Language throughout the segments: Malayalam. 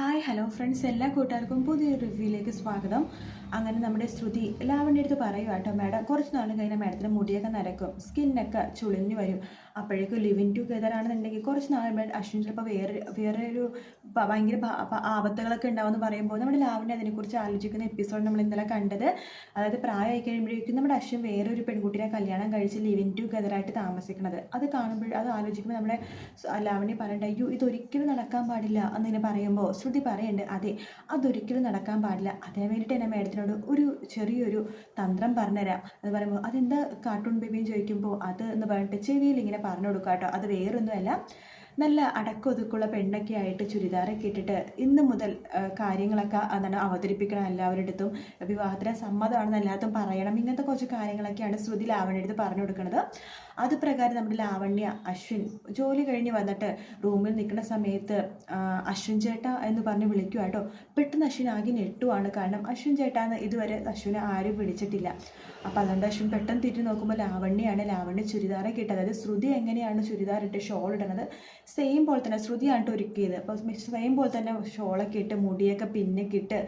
ഹായ് ഹലോ ഫ്രണ്ട്സ് എല്ലാ കൂട്ടുകാർക്കും പുതിയൊരു റിവ്യൂയിലേക്ക് സ്വാഗതം. അങ്ങനെ നമ്മുടെ ശ്രുതി ലാവണ്യ അടുത്ത് പറയുക കേട്ടോ മാഡം കുറച്ച് നാൾ കഴിഞ്ഞാൽ മാഡത്തിന് മുടിയൊക്കെ നരക്കും സ്കിന്നൊക്കെ ചുളിഞ്ഞു വരും. അപ്പോഴേക്കും ലിവിൻ ടുഗെദർ ആണെന്നുണ്ടെങ്കിൽ കുറച്ച് നാൾ അശ്വിൻ ചിലപ്പോൾ വേറെ വേറെ ഒരു ഭയങ്കര ആപത്തുകളൊക്കെ ഉണ്ടാവുമെന്ന് പറയുമ്പോൾ നമ്മുടെ ലാവിനെ അതിനെക്കുറിച്ച് ആലോചിക്കുന്ന എപ്പിസോഡ് നമ്മൾ ഇന്നലെ കണ്ടത്. അതായത് പ്രായമായി കഴിയുമ്പോഴേക്കും നമ്മുടെ അശ്വിൻ വേറെ ഒരു പെൺകുട്ടിയെ കല്യാണം കഴിച്ച് ലിവിൻ ആയിട്ട് താമസിക്കുന്നത് അത് കാണുമ്പോൾ അത് ആലോചിക്കുമ്പോൾ നമ്മുടെ ലാവിനെ പറയണ്ട അയ്യോ ഇതൊരിക്കലും നടക്കാൻ പാടില്ല എന്നിങ്ങനെ പറയുമ്പോൾ ശ്രുതി പറയണ്ട് അതെ അതൊരിക്കലും നടക്കാൻ പാടില്ല. അതിന് വേണ്ടിയിട്ട് എന്നെ മേഡത്തിനോട് ഒരു ചെറിയൊരു തന്ത്രം പറഞ്ഞുതരാം. എന്ന് പറയുമ്പോൾ അതെന്താ കാർട്ടൂൺ ബേബിയും ചോദിക്കുമ്പോൾ അത് എന്ന് പറഞ്ഞിട്ട് ചെവിയിൽ ഇങ്ങനെ പറഞ്ഞു കൊടുക്കാം കേട്ടോ അത് വേറൊന്നുമല്ല. നല്ല അടക്കൊതുക്കുള്ള പെണ്ണൊക്കെ ആയിട്ട് ചുരിദാറൊക്കെ ഇട്ടിട്ട് ഇന്ന് മുതൽ കാര്യങ്ങളൊക്കെ അതാണ് അവതരിപ്പിക്കണം എല്ലാവരുടെ അടുത്തും. വിവാഹത്തിന് സമ്മതമാണെന്ന് എല്ലാത്തും പറയണം. ഇങ്ങനത്തെ കുറച്ച് കാര്യങ്ങളൊക്കെയാണ് ശ്രുതി ലാവണ്യ അടുത്ത് പറഞ്ഞു കൊടുക്കുന്നത്. അത് പ്രകാരം നമ്മുടെ ലാവണ്യ അശ്വിൻ ജോലി കഴിഞ്ഞ് വന്നിട്ട് റൂമിൽ നിൽക്കുന്ന സമയത്ത് അശ്വിൻ ചേട്ട എന്ന് പറഞ്ഞ് വിളിക്കുക കേട്ടോ. പെട്ടെന്ന് അശ്വിൻ ആകെ ഞെട്ടുവാണ്. കാരണം അശ്വിൻ ചേട്ടാന്ന് ഇതുവരെ അശ്വിനെ ആരും വിളിച്ചിട്ടില്ല. അപ്പോൾ അതുകൊണ്ട് അശ്വിൻ പെട്ടെന്ന് തിരിഞ്ഞ് നോക്കുമ്പോൾ ലാവണ്യാണ് ലാവണ്യ ചുരിദാറൊക്കെ ഇട്ടത്. അതായത് ശ്രുതി എങ്ങനെയാണ് ചുരിദാർ ഇട്ട് ഷോൾ ഇടുന്നത് സെയിം പോലെ തന്നെ ശ്രുതിയായിട്ട് ട്ടോ ഒരുക്കിയത്. അപ്പോൾ സെയിം പോലെ തന്നെ ഷോളൊക്കെ ഇട്ട് മുടിയൊക്കെ പിന്നൊക്കെ ഇട്ട്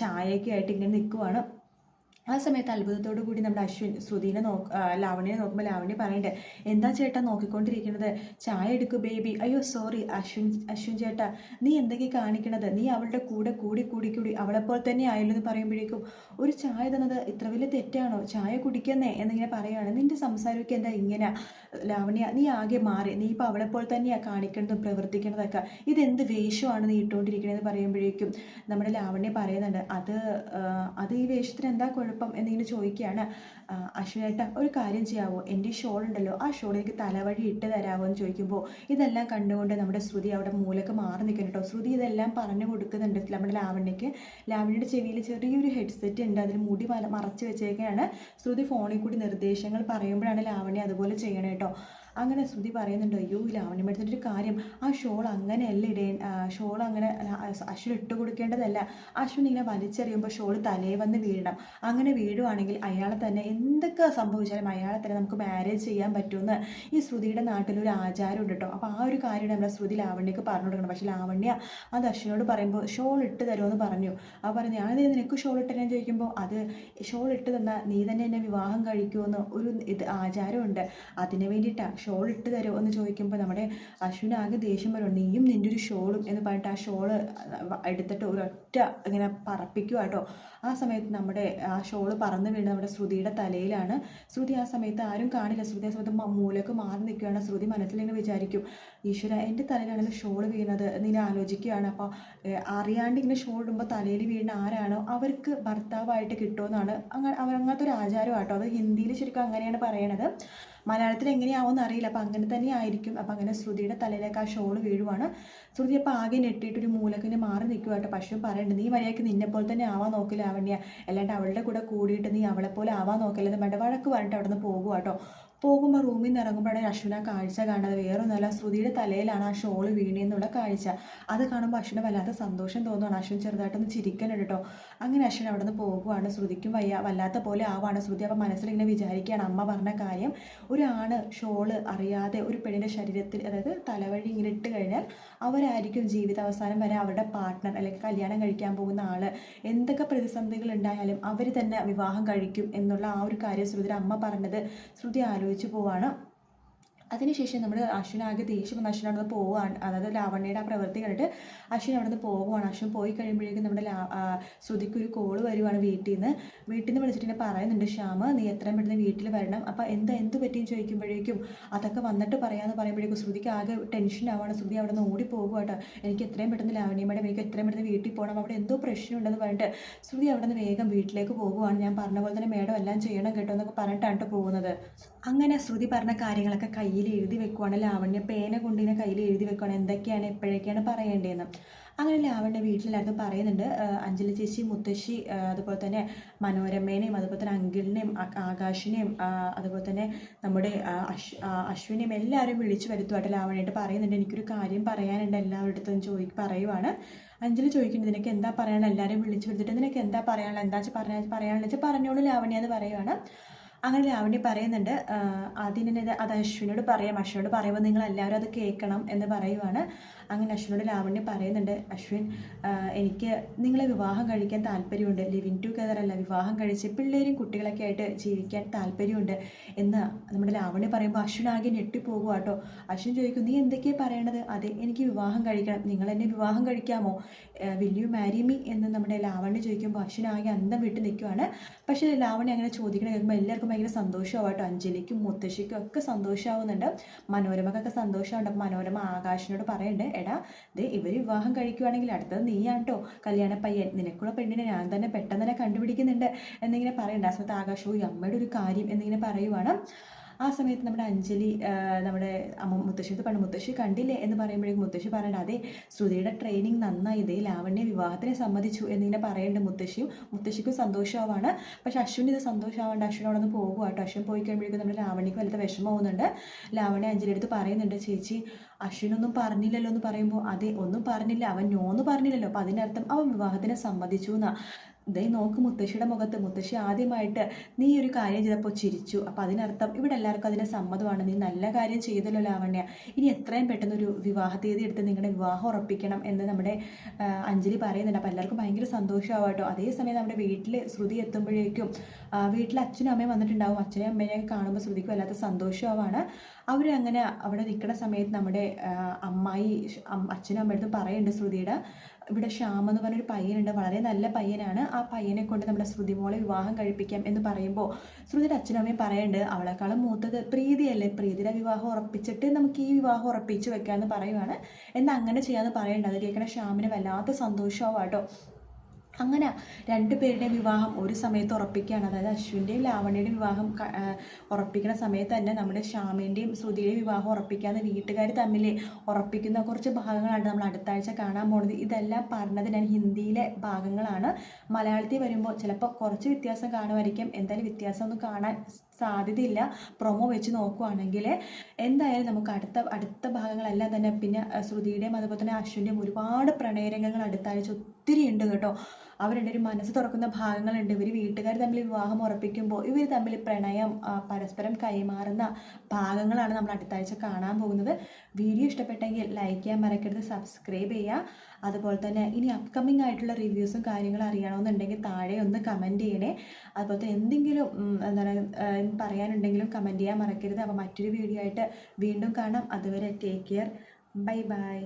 ചായയൊക്കെ ആയിട്ട് ഇങ്ങനെ നിൽക്കുവാണ് ആ സമയത്ത് അത്ഭുതത്തോടു കൂടി നമ്മുടെ അശ്വിൻ ശ്രുതിനെ നോ ലാവണ്യനെ നോക്കുമ്പോൾ ലാവണ്യ പറയണ്ടേ എന്താ ചേട്ടാ നോക്കിക്കൊണ്ടിരിക്കുന്നത്? ചായ എടുക്കൂ ബേബി അയ്യോ സോറി അശ്വിൻ അശ്വിൻ ചേട്ടാ നീ എന്തൊക്കെ കാണിക്കണത്? നീ അവളുടെ കൂടെ കൂടി കൂടി കൂടി അവളെപ്പോലെ തന്നെ ആയല്ലോ എന്ന് പറയുമ്പോഴേക്കും ഒരു ചായ തന്നത് ഇത്ര വലിയ തെറ്റാണോ? ചായ കുടിക്കുന്നേ? എന്നിങ്ങനെ പറയുകയാണ് നിന്റെ സംസാരമൊക്കെ എന്താ ഇങ്ങനെ? ലാവണ്യ നീ ആകെ മാറി. നീ ഇപ്പോൾ അവളെപ്പോലെ തന്നെയാണ് കാണിക്കുന്നതും പ്രവർത്തിക്കുന്നതൊക്കെ ഇതെന്ത് വേഷമാണ് നീ ഇട്ടുകൊണ്ടിരിക്കണതെന്ന് പറയുമ്പോഴേക്കും നമ്മുടെ ലാവണ്യ പറയുന്നുണ്ട് അത് അത് ഈ വേഷത്തിന് എന്താ കുഴപ്പം? എന്നിങ്ങനെ ചോദിക്കുകയാണ്. അശ്വിനേട്ട ഒരു കാര്യം ചെയ്യാവോ? എന്റെ ഷോൾ ഉണ്ടല്ലോ ആ ഷോൾ എനിക്ക് തലവഴി ഇട്ട് തരാമോ എന്ന് ചോദിക്കുമ്പോൾ ഇതെല്ലാം കണ്ടുകൊണ്ട് നമ്മുടെ ശ്രുതി അവിടെ മൂലക്ക് മാറി നിൽക്കുന്നു കേട്ടോ. ശ്രുതി ഇതെല്ലാം പറഞ്ഞു കൊടുക്കുന്നുണ്ട് നമ്മുടെ ലാവണ്യക്ക് ലാവണ്യയുടെ ചെവിയിൽ ചെറിയൊരു ഹെഡ്സെറ്റ് ഉണ്ട് അതിൽ മുടി മറച്ച് വെച്ചേക്കാണ്. ശ്രുതി ഫോണിൽ കൂടി നിർദ്ദേശങ്ങൾ പറയുമ്പോഴാണ് ലാവണ്യ അതുപോലെ ചെയ്യണേ കേട്ടോ. അങ്ങനെ ശ്രുതി പറയുന്നുണ്ട് അയ്യോ ലാവണ്യ മേഡത്തിന്റെ ഒരു കാര്യം. ആ ഷോൾ അങ്ങനെയല്ല ഇടേ ഷോൾ അങ്ങനെ അശ്വിന് ഇട്ട് കൊടുക്കേണ്ടതല്ല. അശ്വിൻ ഇങ്ങനെ വലിച്ചെറിയുമ്പോൾ ഷോൾ തലേ വന്ന് വീഴണം. അങ്ങനെ വീഴുവാണെങ്കിൽ അയാളെ തന്നെ എന്തൊക്കെ സംഭവിച്ചാലും അയാളെ തന്നെ നമുക്ക് മാരേജ് ചെയ്യാൻ പറ്റുമെന്ന് ഈ ശ്രുതിയുടെ നാട്ടിലൊരു ആചാരം ഉണ്ട് കേട്ടോ. അപ്പോൾ ആ ഒരു കാര്യം നമ്മുടെ ശ്രുതി ലാവണ്യക്ക് പറഞ്ഞു കൊടുക്കണം. പക്ഷേ ലാവണ്യ അത് അശ്വിനോട് പറയുമ്പോൾ ഷോൾ ഇട്ട് തരുമെന്ന് പറഞ്ഞു. ആ പറഞ്ഞു ഞാൻ നിനക്ക് ഷോൾ ഇട്ട് ഞാൻ ചോദിക്കുമ്പോൾ അത് ഷോൾ ഇട്ട് തന്നാൽ നീ തന്നെ എന്നെ വിവാഹം കഴിക്കുമെന്ന് ഒരു ഇത് ആചാരമുണ്ട്. അതിന് വേണ്ടിയിട്ടാണ് ഷോൾ ഇട്ട് തരുമോ എന്ന് ചോദിക്കുമ്പോൾ നമ്മുടെ അശ്വിന് ആകെ ദേഷ്യം വരും. നീയും നിന്റെ ഒരു ഷോളും എന്ന് പറഞ്ഞിട്ട് ആ ഷോൾ എടുത്തിട്ട് ഒരൊറ്റ ഇങ്ങനെ പറപ്പിക്കുക കേട്ടോ. ആ സമയത്ത് നമ്മുടെ ആ ഷോൾ പറന്ന് വീണ് നമ്മുടെ ശ്രുതിയുടെ തലയിലാണ്. ശ്രുതി ആ സമയത്ത് ആരും കാണില്ല. ശ്രുതി ആ സമയത്ത് മൂലക്ക് മാറി നിൽക്കുകയാണ്. ശ്രുതി മനസ്സിലിങ്ങനെ വിചാരിക്കും ഈശ്വര എന്റെ തലയിലാണല്ലോ ഷോൾ വീണത് എന്നിങ്ങനെ ആലോചിക്കുകയാണ്. അപ്പോൾ അറിയാണ്ട് ഇങ്ങനെ ഷോൾ ഇടുമ്പോൾ തലയിൽ വീണ ആരാണോ അവർക്ക് ഭർത്താവായിട്ട് കിട്ടുമെന്നാണ് അങ്ങനെ അങ്ങനത്തെ ഒരു ആചാരമാട്ടോ. അത് ഹിന്ദിയിൽ ശരിക്കും അങ്ങനെയാണ് പറയണത്. മലയാളത്തിൽ എങ്ങനെയാവുമെന്ന് അറിയില്ല. അപ്പം അങ്ങനെ തന്നെ ആയിരിക്കും. അപ്പം അങ്ങനെ ശ്രുതിയുടെ തലയിലേക്ക് ആ ഷോൾ വീഴുവാണ്. ശ്രുതി അപ്പോൾ ആകെ ഞെട്ടിയിട്ട് ഒരു മൂലക്കിന് മാറി നിൽക്കുക കേട്ടോ. പക്ഷേ പറയണ്ട നീ മര്യാദയ്ക്ക് നിന്നെ പോലെ തന്നെ ആവാൻ നോക്കില്ല ആവണ്യ അല്ലാണ്ട് അവളുടെ കൂടെ കൂടിയിട്ട് നീ അവളെപ്പോലെ ആവാൻ നോക്കില്ലെന്ന് വേണ്ട വഴക്ക് പറഞ്ഞിട്ട് അവിടെ നിന്ന് പോകുക കേട്ടോ. പോകുമ്പോൾ റൂമിൽ നിന്ന് ഇറങ്ങുമ്പോഴാണ് അശ്വിന കാഴ്ച കാണുന്നത് വേറൊന്നുമല്ല ശ്രുതിയുടെ തലയിലാണ് ആ ഷോൾ വീണേന്നുള്ള കാഴ്ച. അത് കാണുമ്പോൾ അശ്വിന് വല്ലാത്ത സന്തോഷം തോന്നുകയാണ് അശ്വിൻ ചെറുതായിട്ടൊന്ന് ചിരിക്കുന്നുണ്ട് കേട്ടോ. അങ്ങനെ അശ്വിൻ അവിടെ നിന്ന് പോകുവാണ്. ശ്രുതിക്കും വയ്യ വല്ലാത്ത പോലെ ആവാണ്. ശ്രുതി അപ്പം മനസ്സിലിങ്ങനെ വിചാരിക്കുകയാണ് അമ്മ പറഞ്ഞ കാര്യം ഒരാണ് ഷോൾ അറിയാതെ ഒരു പെണ്ണിന്റെ ശരീരത്തിൽ അതായത് തലവഴി ഇങ്ങനെ ഇട്ട് കഴിഞ്ഞാൽ അവരായിരിക്കും ജീവിതാവസാനം വരെ അവരുടെ പാർട്ട്ണർ അല്ലെങ്കിൽ കല്യാണം കഴിക്കാൻ പോകുന്ന ആൾ എന്തൊക്കെ പ്രതിസന്ധികൾ ഉണ്ടായാലും അവർ തന്നെ വിവാഹം കഴിക്കും എന്നുള്ള ആ ഒരു കാര്യം ശ്രുതിയുടെ അമ്മ പറഞ്ഞത്. ശ്രുതി ആലോചിച്ച് പോവാണ്. അതിനുശേഷം നമ്മൾ അശ്വിൻ ആകെ ദേഷ്യം വന്ന് പോവുകയാണ് അതായത് ലാവണ്യയുടെ ആ പ്രവൃത്തി കണ്ടിട്ട് അശ്വിൻ നിന്ന് പോവുകയാണ് അശ്വിൻ പോയി കഴിയുമ്പോഴേക്കും നമ്മുടെ ലാ ശ്രുതിക്ക് ഒരു കോൾ വരുവാണ് വീട്ടിൽ നിന്ന്. വീട്ടിൽ നിന്ന് വിളിച്ചിട്ട് എന്നെ പറയുന്നുണ്ട് ശ്യാമ നീ എത്രയും പെട്ടെന്ന് വീട്ടിൽ വരണം. അപ്പോൾ എന്താ എന്ത് പറ്റിയെന്ന് ചോദിക്കുമ്പോഴേക്കും അതൊക്കെ വന്നിട്ട് പറയാമെന്ന് പറയുമ്പോഴേക്കും ശ്രുതിക്ക് ആകെ ടെൻഷൻ ആവാണ്. ശ്രുതി അവിടെ നിന്ന് ഓടി പോകുക കേട്ടോ എനിക്ക് എത്രയും പെട്ടെന്ന് ലാവണ്യ മേഡം എനിക്ക് എത്രയും പെട്ടെന്ന് വീട്ടിൽ പോകണം അവിടെ എന്തോ പ്രശ്നമുണ്ടെന്ന് പറഞ്ഞിട്ട് ശ്രുതി അവിടെ നിന്ന് വേഗം വീട്ടിലേക്ക് പോകുവാണ്. ഞാൻ പറഞ്ഞ പോലെ തന്നെ മേഡം എല്ലാം ചെയ്യണം കേട്ടോ എന്നൊക്കെ പറഞ്ഞിട്ടാണ് പോകുന്നത്. അങ്ങനെ ശ്രുതി പറഞ്ഞ കാര്യങ്ങളൊക്കെ കയ്യിൽ എഴുതി വെക്കുവാണ് ലാവണ്യ പേന കൊണ്ട് ഇങ്ങനെ കയ്യിൽ എഴുതി വെക്കുവാണ് എന്തൊക്കെയാണ് എപ്പോഴൊക്കെയാണ് പറയേണ്ടതെന്ന്. അങ്ങനെ ലാവണ്യ വീട്ടിലെല്ലാവർക്കും പറയുന്നുണ്ട്. അഞ്ജലി ചേച്ചി മുത്തശ്ശി അതുപോലെ തന്നെ മനോരമേനെയും അതുപോലെ തന്നെ അങ്കിളിനെയും ആകാശിനെയും അതുപോലെ തന്നെ നമ്മുടെ അശ് അശ്വിനെയും എല്ലാവരും വിളിച്ചു വരുത്തുമായിട്ട് ലാവണ്യായിട്ട് പറയുന്നുണ്ട്. എനിക്കൊരു കാര്യം പറയാനുണ്ട് എല്ലാവരുടെ അടുത്തും ചോദി പറയുവാണ്. അഞ്ജലി ചോദിക്കുന്നത് നിനക്ക് എന്താ പറയാനുള്ള എല്ലാവരെയും വിളിച്ചു വരുത്തിട്ട് നിനക്ക് എന്താ പറയാനുള്ള എന്താ വെച്ചാൽ പറയാ പറയാനുള്ള വെച്ചാൽ പറഞ്ഞോളൂ ലാവണ്യ എന്ന് പറയുവാണ്. അങ്ങനെ ലാവണ്യ പറയുന്നുണ്ട് ആദ്യം തന്നെ അത് അശ്വിനോട് പറയാം. അശ്വിനോട് പറയുമ്പോൾ നിങ്ങൾ എല്ലാവരും അത് കേൾക്കണം എന്ന് പറയുവാണ്. അങ്ങനെ അശ്വിനോട് ലാവണ്യ പറയുന്നുണ്ട് അശ്വിൻ എനിക്ക് നിങ്ങളെ വിവാഹം കഴിക്കാൻ താല്പര്യമുണ്ട്. ലിവിങ് ടുഗദർ അല്ല വിവാഹം കഴിച്ച് പിള്ളേരും കുട്ടികളൊക്കെ ആയിട്ട് ജീവിക്കാൻ താല്പര്യമുണ്ട്. എന്ന് നമ്മുടെ ലാവണ്യ പറയുമ്പോൾ അശ്വിൻ ആകെ ഞെട്ടിപ്പോകുക കേട്ടോ അശ്വിൻ ചോദിക്കും നീ എന്തൊക്കെയാണ് പറയണത്? അതെ എനിക്ക് വിവാഹം കഴിക്കണം. നിങ്ങൾ എന്നെ വിവാഹം കഴിക്കാമോ? വിൽ യു മാരി മീ എന്ന് നമ്മുടെ ലാവണ്യ ചോദിക്കുമ്പോൾ അശ്വിൻ ആകെ അന്തം വിട്ട് നിൽക്കുവാണ് പക്ഷേ ലാവണ്യ അങ്ങനെ ചോദിക്കണ കേൾക്കുമ്പോൾ എല്ലാവർക്കും ഭയങ്കര സന്തോഷമാവും കേട്ടോ അഞ്ജലിക്കും മുത്തശ്ശിക്കും ഒക്കെ സന്തോഷമാവുന്നുണ്ട്. മനോരമക്കൊക്കെ സന്തോഷമുണ്ട്. മനോരമ ആകാശിനോട് പറയണ്ടേ എടാ ഇത് ഇവർ വിവാഹം കഴിക്കുവാണെങ്കിൽ അടുത്തത് നീയാണ് കേട്ടോ കല്യാണ പയ്യൻ നിനക്കുള്ള പെണ്ണിനെ ഞാൻ തന്നെ പെട്ടെന്ന് തന്നെ കണ്ടുപിടിക്കുന്നുണ്ട്. എന്നിങ്ങനെ പറയണ്ട. ആ സമയത്ത് ആകാശവും അമ്മയുടെ ഒരു കാര്യം എന്നിങ്ങനെ പറയുവാണ്. ആ സമയത്ത് നമ്മുടെ അഞ്ജലി നമ്മുടെ അമ്മ മുത്തശ്ശിയുടെ പണ്ട് മുത്തശ്ശി കണ്ടില്ലേ എന്ന് പറയുമ്പോഴേക്കും മുത്തശ്ശി പറയണ്ട അതെ ശ്രുതിയുടെ ട്രെയിനിങ് നന്നായി ഇതേ ലാവണ്യ വിവാഹത്തിന് സമ്മതിച്ചു എന്നിങ്ങനെ പറയേണ്ട മുത്തശ്ശിയും. മുത്തശ്ശിക്കും സന്തോഷമാവാണ്. പക്ഷെ അശ്വിൻ ഇത് സന്തോഷമാവാണ്ട് അശ്വിൻ അവിടെ നിന്ന് പോകുക കേട്ടോ അശ്വിൻ പോയി കഴിയുമ്പോഴേക്കും നമ്മുടെ ലാവണ്യക്ക് വലുത് വിഷമമാവുന്നുണ്ട്. ലാവണ്യ അഞ്ജലി അടുത്ത് പറയുന്നുണ്ട് ചേച്ചി അശ്വിനൊന്നും പറഞ്ഞില്ലല്ലോ എന്ന് പറയുമ്പോൾ അതെ ഒന്നും പറഞ്ഞില്ല. അവൻ നോന്ന് പറഞ്ഞില്ലല്ലോ. അപ്പം അതിനർത്ഥം അവൻ വിവാഹത്തിന് സമ്മതിച്ചു എന്നാ ദേ നോക്ക് മുത്തശ്ശിയുടെ മുഖത്ത്. മുത്തശ്ശി ആദ്യമായിട്ട് നീ ഒരു കാര്യം ചെയ്തപ്പോൾ ചിരിച്ചു. അപ്പം അതിനർത്ഥം ഇവിടെ എല്ലാവർക്കും അതിന് സമ്മതമാണ്. നീ നല്ല കാര്യം ചെയ്തല്ലോ ലാവണ്യ. ഇനി എത്രയും പെട്ടെന്ന് ഒരു വിവാഹ തീയതി എടുത്ത് നിങ്ങളുടെ വിവാഹം ഉറപ്പിക്കണം എന്ന് നമ്മുടെ അഞ്ജലി പറയുന്നുണ്ട്. അപ്പം എല്ലാവർക്കും ഭയങ്കര സന്തോഷമാവട്ടോ അതേസമയം നമ്മുടെ വീട്ടിൽ ശ്രുതി എത്തുമ്പോഴേക്കും വീട്ടിൽ അച്ഛനും അമ്മയും വന്നിട്ടുണ്ടാവും. അച്ഛനെയും അമ്മേനെയൊക്കെ കാണുമ്പോൾ ശ്രുതിക്ക് വല്ലാത്ത സന്തോഷമാവാണ്. അവരങ്ങനെ അവിടെ നിൽക്കുന്ന സമയത്ത് നമ്മുടെ അമ്മായി അച്ഛനും അമ്മയുടെ അമ്മയടുത്ത് പറയുന്നുണ്ട് ശ്രുതിയുടെ. ഇവിടെ ശ്യാം എന്ന് പറഞ്ഞൊരു പയ്യനുണ്ട്. വളരെ നല്ല പയ്യനാണ്. ആ പയ്യനെ കൊണ്ട് നമ്മുടെ ശ്രുതി മോളെ വിവാഹം കഴിപ്പിക്കാം എന്ന് പറയുമ്പോൾ ശ്രുതിയുടെ അച്ഛനും അമ്മയും പറയുന്നുണ്ട് അവളെക്കാളും മൂത്തത് പ്രീതിയല്ലേ? പ്രീതിയുടെ വിവാഹം ഉറപ്പിച്ചിട്ട് നമുക്ക് ഈ വിവാഹം ഉറപ്പിച്ച് വെക്കാമെന്ന് പറയുവാണ്. എന്നാൽ അങ്ങനെ ചെയ്യാമെന്ന് പറയുന്നുണ്ട് അത് കേൾക്കണ ശ്യാമിന് വല്ലാത്ത സന്തോഷമാവാട്ടോ അങ്ങനെ രണ്ടുപേരുടെയും വിവാഹം ഒരു സമയത്ത് ഉറപ്പിക്കുകയാണ്. അതായത് അശ്വിന്റെയും ലാവണ്യയുടെയും വിവാഹം ഉറപ്പിക്കുന്ന സമയത്ത് തന്നെ നമ്മുടെ ശ്യാമിന്റെയും ശ്രുതിയുടെയും വിവാഹം ഉറപ്പിക്കാതെ വീട്ടുകാർ തമ്മിൽ ഉറപ്പിക്കുന്ന കുറച്ച് ഭാഗങ്ങളാണ് നമ്മൾ അടുത്ത ആഴ്ച കാണാൻ പോകുന്നത് ഇതെല്ലാം പറഞ്ഞത് ഞാൻ ഹിന്ദിയിലെ ഭാഗങ്ങളാണ്. മലയാളത്തിൽ വരുമ്പോൾ ചിലപ്പോൾ കുറച്ച് വ്യത്യാസം കാണുമായിരിക്കും. എന്തായാലും വ്യത്യാസമൊന്നും കാണാൻ സാധ്യതയില്ല. പ്രൊമോ വെച്ച് നോക്കുവാണെങ്കിൽ എന്തായാലും നമുക്ക് അടുത്ത അടുത്ത ഭാഗങ്ങളെല്ലാം തന്നെ പിന്നെ ശ്രുതിയുടെയും അതുപോലെ തന്നെ അശ്വിന്റെയും ഒരുപാട് പ്രണയരംഗങ്ങൾ അടുത്ത ആഴ്ച ഒത്തിരി ഉണ്ട് കേട്ടോ. അവരുടെ ഒരു മനസ്സ് തുറക്കുന്ന ഭാഗങ്ങളുണ്ട്. ഇവർ വീട്ടുകാർ തമ്മിൽ വിവാഹം ഉറപ്പിക്കുമ്പോൾ ഇവർ തമ്മിൽ പ്രണയം പരസ്പരം കൈമാറുന്ന ഭാഗങ്ങളാണ് നമ്മൾ അടുത്താഴ്ച കാണാൻ പോകുന്നത്. വീഡിയോ ഇഷ്ടപ്പെട്ടെങ്കിൽ ലൈക്ക് ചെയ്യാൻ മറക്കരുത് സബ്സ്ക്രൈബ് ചെയ്യുക. അതുപോലെ തന്നെ ഇനി അപ്കമിങ് ആയിട്ടുള്ള റിവ്യൂസും കാര്യങ്ങളും അറിയണമെന്നുണ്ടെങ്കിൽ താഴെ ഒന്ന് കമന്റ് ചെയ്യണേ. അതുപോലെ തന്നെ എന്തെങ്കിലും എന്താ എന്താണ് പറയാനുണ്ടെങ്കിലും കമന്റ് ചെയ്യാൻ മറക്കരുത്. അപ്പോൾ മറ്റൊരു വീഡിയോ ആയിട്ട് വീണ്ടും കാണാം. അതുവരെ ടേക്ക് കെയർ ബൈ ബൈ